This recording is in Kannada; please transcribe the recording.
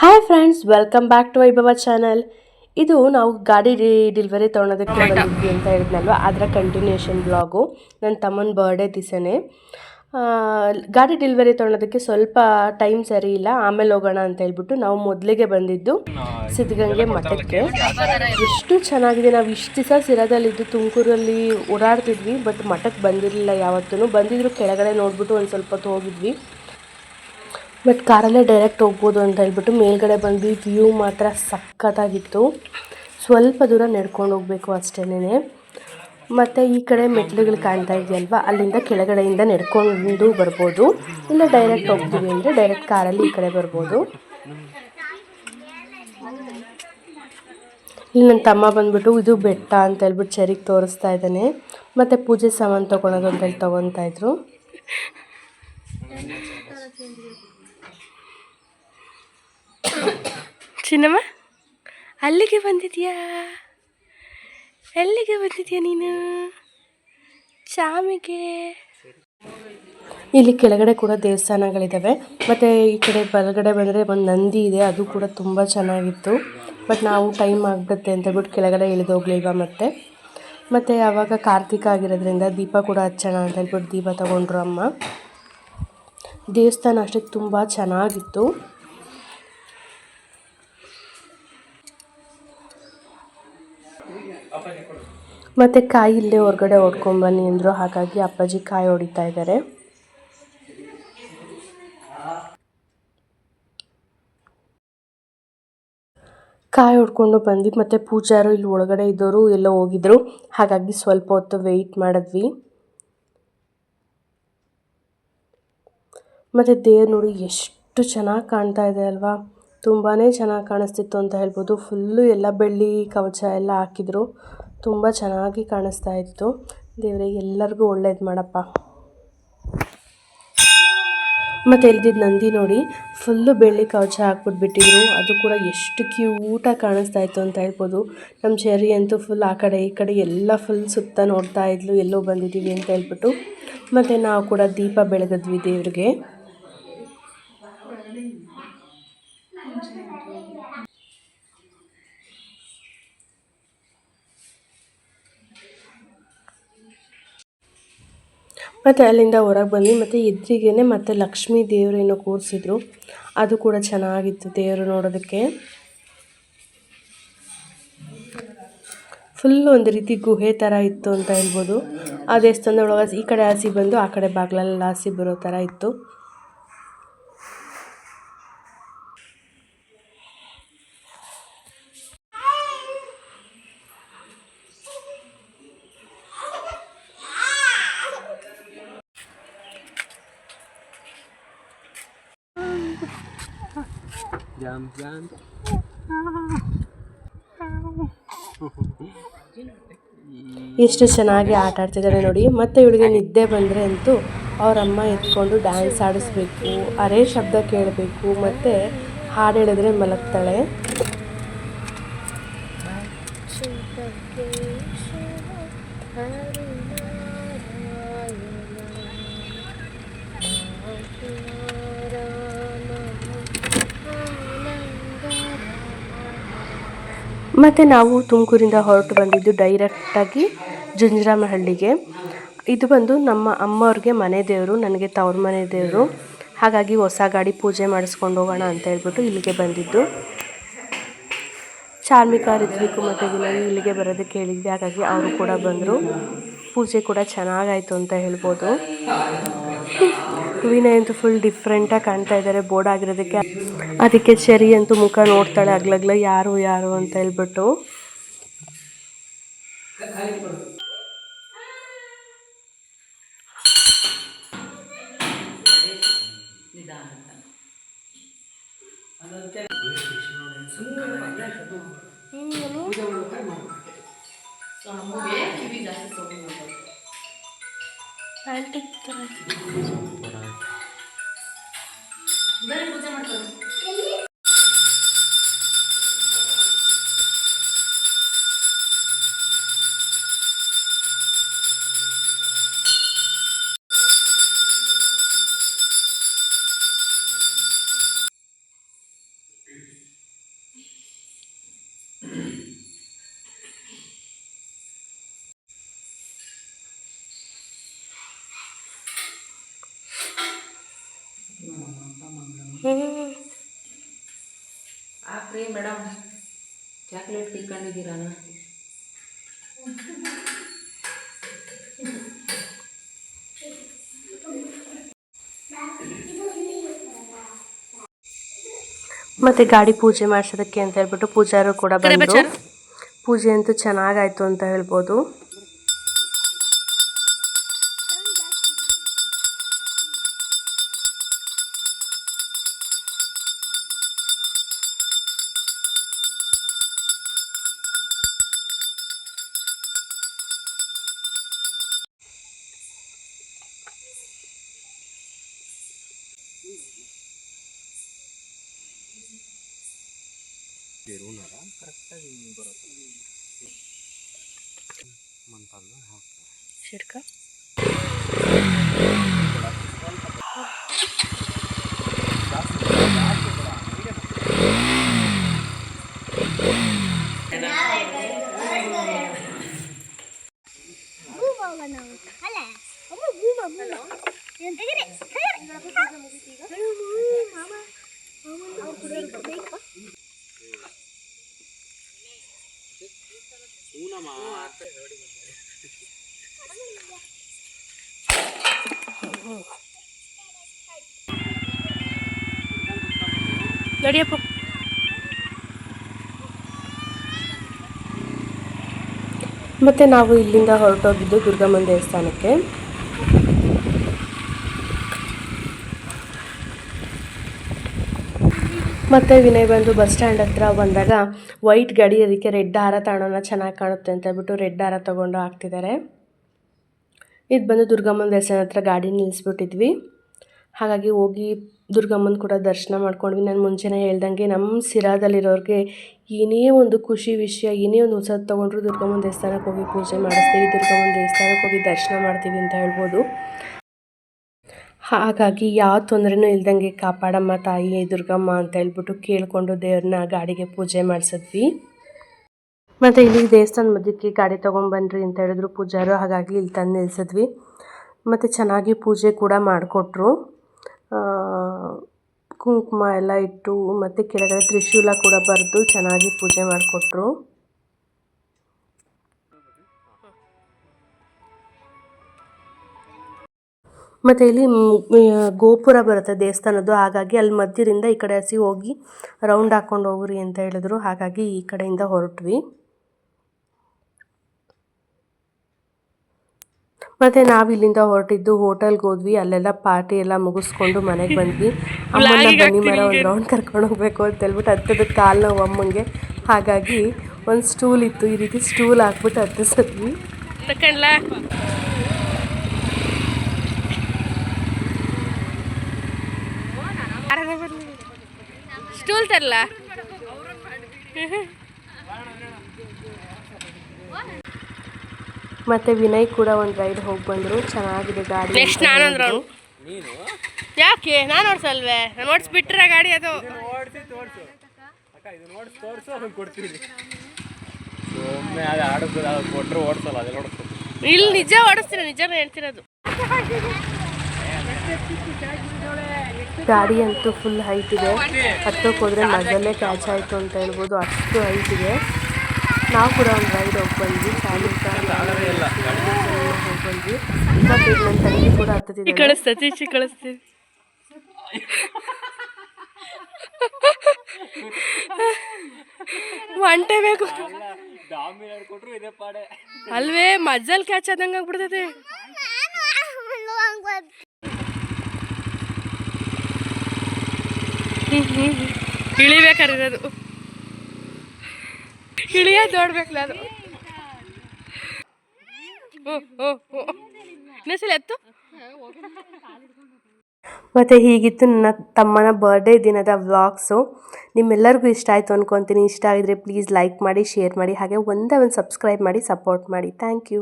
Hi friends welcome back to Vaibhava channel ಇದು ನಾವು ಗಾಡಿ ಡೆಲಿವರಿ ತೊಗೊಳೋದಕ್ಕೆ ಬಂದಿದ್ವಿ ಅಂತ ಹೇಳಿದ್ನಲ್ವ? ಅದರ ಕಂಟಿನ್ಯೂಷನ್ ಬ್ಲಾಗು ನನ್ನ ತಮ್ಮನ ಬರ್ಡೇ ದಿವಸನೇ ಗಾಡಿ ಡೆಲಿವರಿ ತೊಗೊಳೋದಕ್ಕೆ ಸ್ವಲ್ಪ ಟೈಮ್ ಸರಿ ಇಲ್ಲ. ಆಮೇಲೆ ಹೋಗೋಣ ಅಂತ ಹೇಳ್ಬಿಟ್ಟು ನಾವು ಮೊದಲಿಗೆ ಬಂದಿದ್ದು ಸಿದ್ಧಗಂಗೆ ಮಠಕ್ಕೆ. ಎಷ್ಟು ಚೆನ್ನಾಗಿದೆ. ನಾವು ಇಷ್ಟು ದಿವಸ ಸಿರದಲ್ಲಿದ್ದು ತುಮಕೂರಲ್ಲಿ ಓಡಾಡ್ತಿದ್ವಿ ಬಟ್ ಮಠಕ್ಕೆ ಬಂದಿರಲಿಲ್ಲ ಯಾವತ್ತೂ ಬಂದಿದ್ರು ಕೆಳಗಡೆ ನೋಡ್ಬಿಟ್ಟು ಒಂದು ಸ್ವಲ್ಪ ಹೊತ್ತು ಹೋಗಿದ್ವಿ. ಬಟ್ ಕಾರಲ್ಲೇ ಡೈರೆಕ್ಟ್ ಹೋಗ್ಬೋದು ಅಂತ ಹೇಳ್ಬಿಟ್ಟು ಮೇಲ್ಗಡೆ ಬಂದು ವ್ಯೂ ಮಾತ್ರ ಸಖತ್ತಾಗಿತ್ತು. ಸ್ವಲ್ಪ ದೂರ ನಡ್ಕೊಂಡು ಹೋಗಬೇಕು ಅಷ್ಟೇನೆ ಮತ್ತು ಈ ಕಡೆ ಮೆಟ್ಲುಗಳು ಕಾಣ್ತಾ ಇದೆಯಲ್ವಾ? ಅಲ್ಲಿಂದ ಕೆಳಗಡೆಯಿಂದ ನಡ್ಕೊಂಡು ಬರ್ಬೋದು. ಇಲ್ಲ ಡೈರೆಕ್ಟ್ ಹೋಗ್ತೀವಿ ಅಂದರೆ ಡೈರೆಕ್ಟ್ ಕಾರಲ್ಲಿ ಈ ಕಡೆ ಬರ್ಬೋದು. ಇಲ್ಲಿ ನನ್ನ ತಮ್ಮ ಬಂದ್ಬಿಟ್ಟು ಇದು ಬೆಟ್ಟ ಅಂತ ಹೇಳ್ಬಿಟ್ಟು ಚರಿಗೆ ತೋರಿಸ್ತಾ ಇದ್ದಾನೆ. ಮತ್ತು ಪೂಜೆ ಸಾಮಾನು ತೊಗೊಳೋದು ಅಂತ ಹೇಳಿ ತೊಗೊತಾ ಇದ್ರು. ಚಿನ್ನಮ್ಮ, ಅಲ್ಲಿಗೆ ಬಂದಿದ್ಯಾ? ಎಲ್ಲಿಗೆ ಬಂದಿದ್ಯಾ ನೀನು? ಚಾಮಿಗೆ. ಇಲ್ಲಿ ಕೆಳಗಡೆ ಕೂಡ ದೇವಸ್ಥಾನಗಳಿದ್ದಾವೆ ಮತ್ತು ಈ ಕಡೆ ಬಲಗಡೆ ಬಂದರೆ ಒಂದು ನಂದಿ ಇದೆ, ಅದು ಕೂಡ ತುಂಬ ಚೆನ್ನಾಗಿತ್ತು. ಬಟ್ ನಾವು ಟೈಮ್ ಆಗ್ಬಿಡುತ್ತೆ ಅಂತ ಬಿಟ್ಟು ಕೆಳಗಡೆ ಇಳಿದೋಗ್ಲಿಲ್ವ ಮತ್ತೆ? ಮತ್ತು ಆವಾಗ ಕಾರ್ತಿಕ ಆಗಿರೋದ್ರಿಂದ ದೀಪ ಕೂಡ ಹಚ್ಚೋಣ ಅಂತ ಹೇಳ್ಬಿಟ್ಟು ದೀಪ ತಗೊಂಡ್ರು ಅಮ್ಮ. ದೇವಸ್ಥಾನ ಅಷ್ಟೇ ತುಂಬ ಚೆನ್ನಾಗಿತ್ತು. ಮತ್ತು ಕಾಯಿ ಇಲ್ಲೇ ಹೊರಗಡೆ ಹೊಡ್ಕೊಂಬನ್ನಿ ಅಂದರು. ಹಾಗಾಗಿ ಅಪ್ಪಾಜಿ ಕಾಯಿ ಹೊಡಿತಾ ಇದ್ದಾರೆ ಕಾಯಿ ಹೊಡ್ಕೊಂಡು ಬಂದ್ವಿ. ಮತ್ತೆ ಪೂಜಾರು ಇಲ್ಲಿ ಒಳಗಡೆ ಇದ್ದವರು ಎಲ್ಲ ಹೋಗಿದ್ರು. ಹಾಗಾಗಿ ಸ್ವಲ್ಪ ಹೊತ್ತು ವೆಯ್ಟ್ ಮಾಡಿದ್ವಿ. ಮತ್ತು ದೇವ್ರು ನೋಡಿ ಎಷ್ಟು ಚೆನ್ನಾಗಿ ಕಾಣ್ತಾ ಇದೆ ಅಲ್ವಾ. ತುಂಬಾ ಚೆನ್ನಾಗಿ ಕಾಣಿಸ್ತಿತ್ತು ಅಂತ ಹೇಳ್ಬೋದು. ಫುಲ್ಲು ಎಲ್ಲ ಬೆಳ್ಳಿ ಕವಚ ಎಲ್ಲ ಹಾಕಿದ್ರು. ತುಂಬ ಚೆನ್ನಾಗಿ ಕಾಣಿಸ್ತಾ ಇತ್ತು. ದೇವರೇ, ಎಲ್ಲರಿಗೂ ಒಳ್ಳೇದು ಮಾಡಪ್ಪ. ಮತ್ತು ಎಲ್ದಿದ್ದು ನಂದಿ ನೋಡಿ, ಫುಲ್ಲು ಬೆಳ್ಳಿ ಕವಚ ಹಾಕ್ಬಿಟ್ಬಿಟ್ಟಿದ್ರು. ಅದು ಕೂಡ ಎಷ್ಟು ಕ್ಯೂಟಾಗಿ ಕಾಣಿಸ್ತಾ ಇತ್ತು ಅಂತ ಹೇಳ್ಬೋದು. ನಮ್ಮ ಚೆರಿ ಅಂತೂ ಫುಲ್ ಆ ಕಡೆ ಈ ಕಡೆ ಎಲ್ಲ ಫುಲ್ ಸುತ್ತ ನೋಡ್ತಾ ಇದ್ಲು, ಎಲ್ಲೋ ಬಂದಿದ್ದೀವಿ ಅಂತ ಹೇಳ್ಬಿಟ್ಟು. ಮತ್ತು ನಾವು ಕೂಡ ದೀಪ ಬೆಳಗಿದ್ವಿ ದೇವ್ರಿಗೆ. ಮತ್ತು ಅಲ್ಲಿಂದ ಹೊರಗೆ ಬಂದ್ವಿ. ಮತ್ತು ಎದುರಿಗೇ ಮತ್ತು ಲಕ್ಷ್ಮೀ ದೇವರೇನೋ ಕೂರಿಸಿದ್ರು. ಅದು ಕೂಡ ಚೆನ್ನಾಗಿತ್ತು ದೇವರು ನೋಡೋದಕ್ಕೆ. ಫುಲ್ ಒಂದು ರೀತಿ ಗುಹೆ ಥರ ಇತ್ತು ಅಂತ ಹೇಳ್ಬೋದು. ಆ ದೇವಸ್ಥಾನದೊಳಗೆ ಈ ಕಡೆ ಹಾಸಿ ಬಂದು ಆ ಕಡೆ ಬಾಗಿಲಲ್ಲಿ ಹಾಸಿ ಬರೋ ಥರ ಇತ್ತು. Jam jam. ಎಷ್ಟು ಚೆನ್ನಾಗಿ ಆಟ ಆಡ್ತಿದ್ದಾರೆ ನೋಡಿ ಮತ್ತೆ ಇವಳಿಗೆ ನಿದ್ದೆ ಬಂದರೆ ಅಂತೂ ಅವರಮ್ಮ ಎತ್ಕೊಂಡು ಡ್ಯಾನ್ಸ್ ಆಡಿಸ್ಬೇಕು, ಅರೆ ಶಬ್ದ ಕೇಳಬೇಕು, ಮತ್ತು ಹಾಡು ಹೇಳಿದ್ರೆ ಮಲಗ್ತಾಳೆ ಮತ್ತು ನಾವು ತುಮಕೂರಿಂದ ಹೊರಟು ಬಂದಿದ್ದು ಡೈರೆಕ್ಟಾಗಿ ಜುಂಜರಾಮಹಳ್ಳಿಗೆ ಇದು ಬಂದು ನಮ್ಮ ಅಮ್ಮವ್ರಿಗೆ ಮನೆ ದೇವರು, ನನಗೆ ತವ್ರ ಮನೆ ದೇವರು. ಹಾಗಾಗಿ ಹೊಸ ಗಾಡಿ ಪೂಜೆ ಮಾಡಿಸ್ಕೊಂಡು ಹೋಗೋಣ ಅಂತ ಹೇಳ್ಬಿಟ್ಟು ಇಲ್ಲಿಗೆ ಬಂದಿದ್ದು. ಚಾರ್ಮಿಕ ರಿತ್ವಿಕು ಮತ್ತು ವಿನಯ್ ಇಲ್ಲಿಗೆ ಬರೋದಕ್ಕೆ ಹೇಳಿದ್ವಿ ಹಾಗಾಗಿ ಅವರು ಕೂಡ ಬಂದರು. ಪೂಜೆ ಕೂಡ ಚೆನ್ನಾಗಾಯಿತು ಅಂತ ಹೇಳ್ಬೋದು. ವಿನಯ್ ಅಂತೂ ಫುಲ್ ಡಿಫ್ರೆಂಟ್ ಆಗಿ ಕಾಣ್ತಾ ಇದ್ದಾರೆ ಬೋರ್ಡ್ ಆಗಿರೋದಕ್ಕೆ. ಅದಕ್ಕೆ ಚೆರಿ ಅಂತೂ ಮುಖ ನೋಡ್ತಾಳೆ ಅಗ್ಲಗ್ಲ ಯಾರು ಯಾರು ಅಂತ ಹೇಳ್ಬಿಟ್ಟು. ಜಾಸ್ತಿ ಸೂಪರ್ ಆಯ್ತು. ಹಾಕ್ರಿ ಮೇಡಮ್ ಚಾಕ್ಲೇಟ್ ತಿಳ್ಕೊಂಡಿದ್ದೀರಲ್ಲ ಮತ್ತೆ ಗಾಡಿ ಪೂಜೆ ಮಾಡಿಸೋದಕ್ಕೆ ಅಂತ ಹೇಳ್ಬಿಟ್ಟು ಪೂಜಾರು ಕೂಡ ಬಂದರು ಪೂಜೆ ಅಂತೂ ಚೆನ್ನಾಗಾಯ್ತು ಅಂತ ಹೇಳ್ಬೋದು. ಶಿರ್ಕ ಅಲ್ಲ ಬರುತ್ತೆ ಮಂತಲ್ಲ ಹಾಕ್ತಾರೆ ಶಿರ್ಕ ತೆಗೀರಿ ಮಾಮ ಅವ್ರು ಕುಡಿಯೋದು ಬೇಕು ಮತ್ತು ನಾವು ಇಲ್ಲಿಂದ ಹೊರಟೋಗಿದ್ದು ದುರ್ಗಮ್ಮನ ದೇವಸ್ಥಾನಕ್ಕೆ. ಮತ್ತು ವಿನಯ್ ಬಂದು ಬಸ್ ಸ್ಟ್ಯಾಂಡ್ ಹತ್ರ ಬಂದಾಗ ವೈಟ್ ಗಾಡಿ, ಅದಕ್ಕೆ ರೆಡ್ ಹಾರ ತಗೊಳೋಣ ಚೆನ್ನಾಗಿ ಕಾಣುತ್ತೆ ಅಂತ ಹೇಳ್ಬಿಟ್ಟು ರೆಡ್ ಹಾರ ತೊಗೊಂಡು ಹಾಕ್ತಿದ್ದಾರೆ. ಇದು ಬಂದು ದುರ್ಗಮ್ಮನ ದೇವಸ್ಥಾನ ಹತ್ರ ಗಾಡಿ ನಿಲ್ಲಿಸ್ಬಿಟ್ಟಿದ್ವಿ ಹಾಗಾಗಿ ಹೋಗಿ ದುರ್ಗಮ್ಮನ ಕೂಡ ದರ್ಶನ ಮಾಡ್ಕೊಂಡ್ವಿ. ನಾನು ಮುಂಚೆನೇ ಹೇಳ್ದಂಗೆ ನಮ್ಮ ಸಿರಾದಲ್ಲಿರೋರಿಗೆ ಏನೇ ಒಂದು ಖುಷಿ ವಿಷಯ, ಏನೇ ಒಂದು ಹೊಸದು ತೊಗೊಂಡ್ರು ದುರ್ಗಮ್ಮನ ದೇವಸ್ಥಾನಕ್ಕೆ ಹೋಗಿ ಪೂಜೆ ಮಾಡಿಸ್ತೀವಿ, ದುರ್ಗಮ್ಮನ ದೇವಸ್ಥಾನಕ್ಕೆ ಹೋಗಿ ದರ್ಶನ ಮಾಡ್ತೀವಿ ಅಂತ ಹೇಳ್ಬೋದು. ಹಾಗಾಗಿ ಯಾವ ತೊಂದರೆನೂ ಇಲ್ದಂಗೆ ಕಾಪಾಡಮ್ಮ ತಾಯಿ ದುರ್ಗಮ್ಮ ಅಂತ ಹೇಳ್ಬಿಟ್ಟು ಕೇಳಿಕೊಂಡು ದೇವ್ರನ್ನ ಗಾಡಿಗೆ ಪೂಜೆ ಮಾಡಿಸಿದ್ವಿ. ಮತ್ತು ಇಲ್ಲಿ ದೇವಸ್ಥಾನ ಮಧ್ಯಕ್ಕೆ ಗಾಡಿ ತೊಗೊಂಬನ್ರಿ ಅಂತ ಹೇಳಿದ್ರು ಪೂಜಾರು, ಹಾಗಾಗಿ ಇಲ್ಲಿ ತಂದು ನಿಲ್ಲಿಸಿದ್ವಿ ಮತ್ತು ಚೆನ್ನಾಗಿ ಪೂಜೆ ಕೂಡ ಮಾಡಿಕೊಟ್ರು. ಕುಂಕುಮ ಎಲ್ಲ ಇಟ್ಟು ಮತ್ತು ಕೆಳಗಡೆ ತ್ರಿಶೂಲ ಕೂಡ ಬರೆದು ಚೆನ್ನಾಗಿ ಪೂಜೆ ಮಾಡಿಕೊಟ್ರು. ಮತ್ತು ಇಲ್ಲಿ ಗೋಪುರ ಬರುತ್ತೆ ದೇವಸ್ಥಾನದ್ದು. ಹಾಗಾಗಿ ಅಲ್ಲಿ ಮಧ್ಯದಿಂದ ಈ ಕಡೆ ಹಸಿ ಹೋಗಿ ರೌಂಡ್ ಹಾಕ್ಕೊಂಡು ಹೋಗ್ರಿ ಅಂತ ಹೇಳಿದ್ರು. ಹಾಗಾಗಿ ಈ ಕಡೆಯಿಂದ ಹೊರಟ್ವಿ. ಮತ್ತು ನಾವು ಇಲ್ಲಿಂದ ಹೊರಟಿದ್ದು ಹೋಟೆಲ್ಗೆ ಹೋದ್ವಿ. ಅಲ್ಲೆಲ್ಲ ಪಾರ್ಟಿ ಎಲ್ಲ ಮುಗಿಸ್ಕೊಂಡು ಮನೆಗೆ ಬಂದ್ವಿ. ಅಮ್ಮನ ಬನ್ನಿ ಮರ ಒಂದು ರೌಂಡ್ ಕರ್ಕೊಂಡು ಹೋಗ್ಬೇಕು ಅಂತ ಹೇಳ್ಬಿಟ್ಟು ಹತ್ತದ ಕಾಲು ನಾವು ಅಮ್ಮಂಗೆ ಹಾಗಾಗಿ ಒಂದು ಸ್ಟೂಲ್ ಇತ್ತು. ಈ ರೀತಿ ಸ್ಟೂಲ್ ಹಾಕ್ಬಿಟ್ಟು ಹತ್ತಿಸಿದ್ವಿ. ಸ್ಟೂಲ್ ತರಲ ಮತ್ತೆ ವಿನಯ್ ಕೂಡ ಒಂದು ರೈಡ್ ಹೋಗಿ ಬಂದರು. ಚೆನ್ನಾಗಿದೆ ಗಾಡಿ. ನೆಕ್ಸ್ಟ್ ಯಾಕೆ? ನಾನು ಓಡಿಸಲ್ವೇ? ನಾನು ಓಡಿಸ್ಬಿಟ್ರೆ ಗಾಡಿ ಅದು. ಇಲ್ಲಿ ನಿಜ ಓಡಿಸ್ತೀನಿ ನಿಜನೇ ಹೇಳ್ತಿರೋದು. ಗಾಡಿ ಅಂತೂ ಫುಲ್ ಹೈಟ್ ಇದೆ. ಹತ್ತೋಕೆ ಹೋದ್ರೆ ಮಜಲ್ಲೇ ಕ್ಯಾಚ್ ಆಯಿತು ಅಂತ ಹೇಳ್ಬೋದು. ಅಷ್ಟು ಹೈಟ್ ಇದೆ. ನಾವು ಕೂಡ ಒಂದು ರೈಡ್ ಹೋಗ್ಬಂದ್ವಿ ಫ್ಯಾಮಿಲಿ ಹೋಗಿ ಬಂದ್ವಿ. ಮತ್ತು ಈಗ ನನ್ನ ತಂಗಿ ಕೂಡ ಈಚೆ ಕಳಿಸ್ತೀವಿ ಒಂಟೆ ಬೇಕು ಅಲ್ವೇ ಮಜ್ಜಲ್ ಕ್ಯಾಚ್ ಆದಂಗೆ ಆಗ್ಬಿಡ್ತೈತೆ. ಇಳಿಬೇಕಾರಿರೋದು ಇಳಿಯೋದು ನೋಡ್ಬೇಕಲ್ಲ ಅದು ಎತ್ತು. ಮತ್ತು ಹೀಗಿತ್ತು ನನ್ನ ತಮ್ಮನ ಬರ್ಡೇ ದಿನದ ವ್ಲಾಗ್ಸು ನಿಮ್ಮೆಲ್ಲರಿಗೂ ಇಷ್ಟ ಆಯಿತು ಅಂದ್ಕೊತೀನಿ ಇಷ್ಟ ಆಗಿದ್ರೆ ಪ್ಲೀಸ್ ಲೈಕ್ ಮಾಡಿ ಶೇರ್ ಮಾಡಿ, ಹಾಗೆ ಒಂದೇ ಒಂದು ಸಬ್ಸ್ಕ್ರೈಬ್ ಮಾಡಿ ಸಪೋರ್ಟ್ ಮಾಡಿ. Thank you